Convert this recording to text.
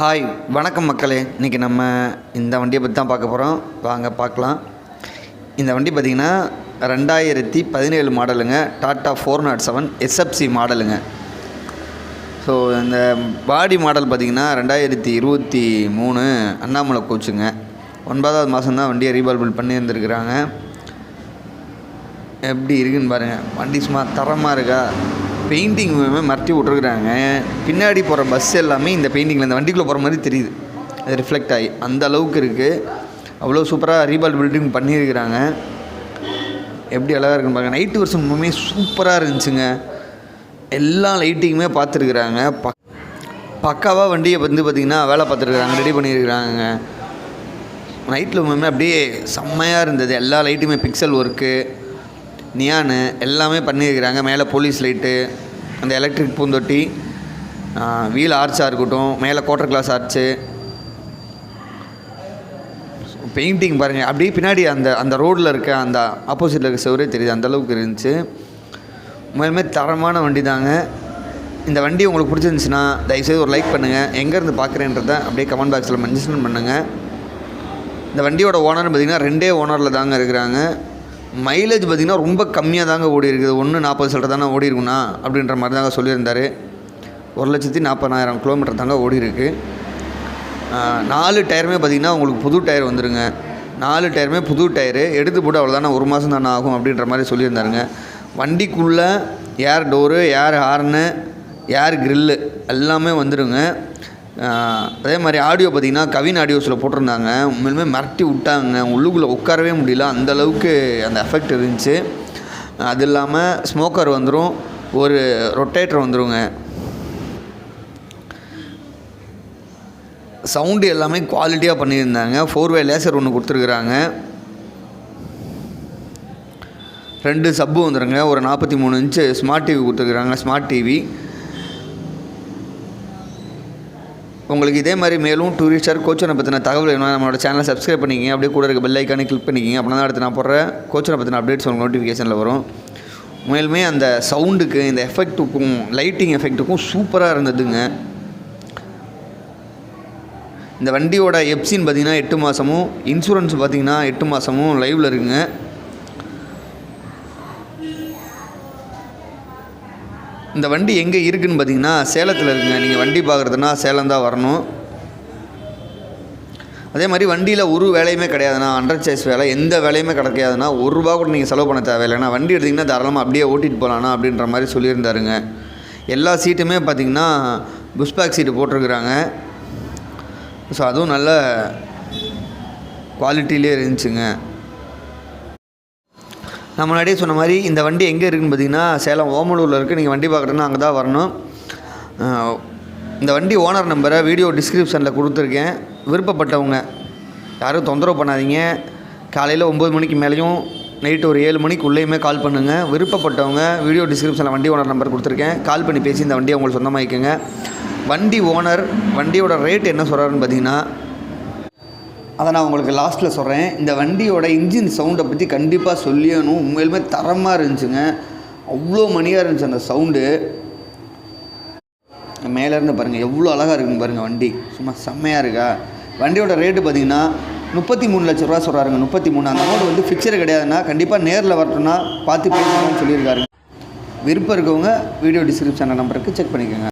Hi வணக்கம் மக்களே. இன்றைக்கி நம்ம இந்த வண்டியை பற்றி தான் பார்க்க போகிறோம் வாங்க பார்க்கலாம். இந்த வண்டி பார்த்திங்கன்னா ரெண்டாயிரத்தி பதினேழு மாடலுங்க. Tata four naught seven SFC மாடலுங்க. ஸோ இந்த பாடி மாடல் பார்த்திங்கன்னா ரெண்டாயிரத்தி இருபத்தி மூணு அண்ணாமலை கோச்சுங்க. ஒன்பதாவது மாதம் தான் வண்டியை ரீபால்பிள் பண்ணி இருந்திருக்கிறாங்க எப்படி இருக்குன்னு பாருங்கள் வண்டி சும்மா தரமாக இருக்கா? பெயிண்டிங் மறட்டி விட்ருக்குறாங்க பின்னாடி போகிற பஸ் எல்லாமே இந்த பெயிண்டிங்கில் இந்த வண்டிக்குள்ளே போகிற மாதிரி தெரியுது. அது ரிஃப்ளெக்ட் ஆகி அந்த அளவுக்கு இருக்குது அவ்வளோ சூப்பராக ரீபால் பில்டிங் பண்ணியிருக்கிறாங்க. எப்படி அழகாக இருக்குன்னு பாருங்கள் நைட்டு வருஷம் உண்மையுமே சூப்பராக இருந்துச்சுங்க. எல்லா லைட்டிங்குமே பார்த்துருக்குறாங்க. பக் பக்காவாக வண்டியை வந்து பார்த்திங்கன்னா வேலை பார்த்துருக்குறாங்க ரெடி பண்ணியிருக்கிறாங்க. நைட்டில் உண்மையுமே அப்படியே செம்மையாக இருந்தது. எல்லா லைட்டுமே பிக்சல் ஒர்க்கு நியானு எல்லாமே பண்ணியிருக்கிறாங்க. மேலே போலீஸ் லைட்டு அந்த எலக்ட்ரிக் பூந்தொட்டி வீல் ஆர்ச்சாக இருக்கட்டும் மேலே குவார்டர் கிளாஸ் ஆர்ச்சு பெயிண்டிங் பாருங்கள் அப்படியே பின்னாடி அந்த அந்த ரோட்டில் இருக்க அந்த ஆப்போசிட்டில் இருக்க செவரே தெரியுது. அந்தளவுக்கு இருந்துச்சு. உண்மையிலுமே தரமான வண்டி தாங்க. இந்த வண்டி உங்களுக்கு பிடிச்சிருந்துச்சுன்னா தயவுசெய்து ஒரு லைக் பண்ணுங்கள் எங்கேருந்து பார்க்குறேன்றத அப்படியே கமெண்ட் பாக்ஸில் மென்ஷன் பண்ணுங்கள் இந்த வண்டியோட ஓனர் பார்த்திங்கன்னா ரெண்டே ஓனரில் தாங்க இருக்கிறாங்க. மைலேஜ் பார்த்திங்கன்னா ரொம்ப கம்மியாக தாங்க ஓடி இருக்குது. ஒன்று நாற்பது சில்லரை தானே ஓடி இருக்குண்ணா அப்படின்ற மாதிரி தாங்க சொல்லியிருந்தார். ஒரு லட்சத்தி நாற்பதாயிரம் கிலோமீட்டர் தாங்க ஓடி இருக்கு. நாலு டயருமே பார்த்திங்கன்னா உங்களுக்கு புது டயர் வந்துருங்க. நாலு டயருமே புது டயரு. எடுத்து போட்டு அவ்வளோதானே ஒரு மாதம் தானே ஆகும் அப்படின்ற மாதிரி சொல்லியிருந்தாருங்க. வண்டிக்குள்ளே air door air horn air grill எல்லாமே வந்துடுங்க அதே மாதிரி ஆடியோ பார்த்திங்கன்னா கவின் ஆடியோஸில் போட்டிருந்தாங்க. உண்மையிலுமே மிரட்டி விட்டாங்க. உள்ளுக்குள்ளே உட்காரவே முடியல. அந்தளவுக்கு அந்த எஃபெக்ட் இருந்துச்சு. அது இல்லாமல் ஸ்மோக்கர் வந்துடும் ஒரு ரொட்டேட்டர் வந்துருங்க. சவுண்டு எல்லாமே குவாலிட்டியாக பண்ணியிருந்தாங்க. ஃபோர் வே லேசர் ஒன்று கொடுத்துருக்குறாங்க. ரெண்டு சப்பு வந்துருங்க. ஒரு நாற்பத்தி மூணு இன்ச்சு ஸ்மார்ட் டிவி கொடுத்துருக்குறாங்க. ஸ்மார்ட் டிவி உங்களுக்கு இதே மாதிரி மேலும் டூரிஸ்டர் கோச்சனை பற்றின தகவல் வேணும் நம்மளோட சேனலை சப்ஸ்கிரைப் பண்ணிக்கிங்க. அப்படியே கூட இருக்க பெல் ஐக்கானே கிளிக் பண்ணிக்கிங்க. அப்படின்னா அடுத்து நான் போடுற கோச்சனை பற்றின அப்டேட்ஸ் உங்களுக்கு நோட்டிஃபிகேஷனில் வரும். மேலுமே அந்த சவுண்டுக்கு இந்த எஃபெக்ட்டுக்கும் லைட்டிங் எஃபெக்ட்டுக்கும் சூப்பராக இருந்ததுங்க. இந்த வண்டியோட எப்சின்னு பார்த்தீங்கன்னா எட்டு மாதமும் இன்சூரன்ஸ் பார்த்தீங்கன்னா எட்டு மாதமும் லைவில் இருக்குங்க. இந்த வண்டி எங்கே இருக்குதுன்னு பார்த்தீங்கன்னா சேலத்தில் இருக்குங்க. நீங்கள் வண்டி பார்க்குறதுனா சேலம் தான் வரணும். அதே மாதிரி வண்டியில் ஒரு வேலையுமே கிடையாதுண்ணா. அண்டர் சேஸ் வேலை எந்த வேலையுமே கிடைக்காதுன்னா ஒரு ரூபா கூட நீங்கள் செலவு பண்ண தேவையில்லைண்ணா வண்டி எடுத்திங்கன்னா தாராளமாக அப்படியே ஓட்டிகிட்டு போகலாண்ணா அப்படின்ற மாதிரி சொல்லியிருந்தாருங்க. எல்லா சீட்டுமே பார்த்திங்கன்னா புஷ்பேக் சீட்டு போட்டிருக்குறாங்க. ஸோ அதுவும் நல்ல குவாலிட்டியிலே இருந்துச்சுங்க. நான் முன்னாடியே சொன்ன மாதிரி இந்த வண்டி எங்கே இருக்குதுன்னு பார்த்தீங்கன்னா சேலம் ஓமலூரில் இருக்குது நீங்கள் வண்டி பார்க்குறதுன்னா அங்கே தான் வரணும். இந்த வண்டி ஓனர் நம்பரை வீடியோ டிஸ்கிரிப்ஷனில் கொடுத்துருக்கேன். விருப்பப்பட்டவங்க யாரும் தொந்தரவு பண்ணாதீங்க. காலையில் ஒம்பது மணிக்கு மேலேயும் நைட்டு ஒரு ஏழு மணிக்கு உள்ளேயுமே கால் பண்ணுங்கள் விருப்பப்பட்டவங்க வீடியோ டிஸ்கிரிப்ஷனில் வண்டி ஓனர் நம்பர் கொடுத்துருக்கேன். கால் பண்ணி பேசி இந்த வண்டியை உங்களுக்கு சொந்தமாகிக்கோங்க வண்டி ஓனர் வண்டியோட ரேட் என்ன சொல்கிறாருன்னு பார்த்தீங்கன்னா அதை நான் உங்களுக்கு லாஸ்ட்டில் சொல்கிறேன் இந்த வண்டியோட இன்ஜின் சவுண்டை பற்றி கண்டிப்பாக சொல்லியணும். உண்மையிலுமே தரமாக இருந்துச்சுங்க. அவ்வளோ மணியாக இருந்துச்சு அந்த சவுண்டு மேலேருந்து பாருங்கள் எவ்வளோ அழகாக இருக்குங்க பாருங்கள் வண்டி. சும்மா செம்மையாக இருக்கா? வண்டியோட ரேட்டு பார்த்தீங்கன்னா முப்பத்தி மூணு லட்ச ரூபா சொல்கிறாருங்க முப்பத்தி மூணு அந்த அமௌண்ட் வந்து ஃபிக்சர் கிடையாதுன்னா கண்டிப்பாக நேரில் வரட்டும்னா பார்த்து பேசணும்னு சொல்லியிருக்காரு விருப்பம் இருக்கவங்க வீடியோ டிஸ்கிரிப்ஷனில் நம்பருக்கு செக் பண்ணிக்கோங்க.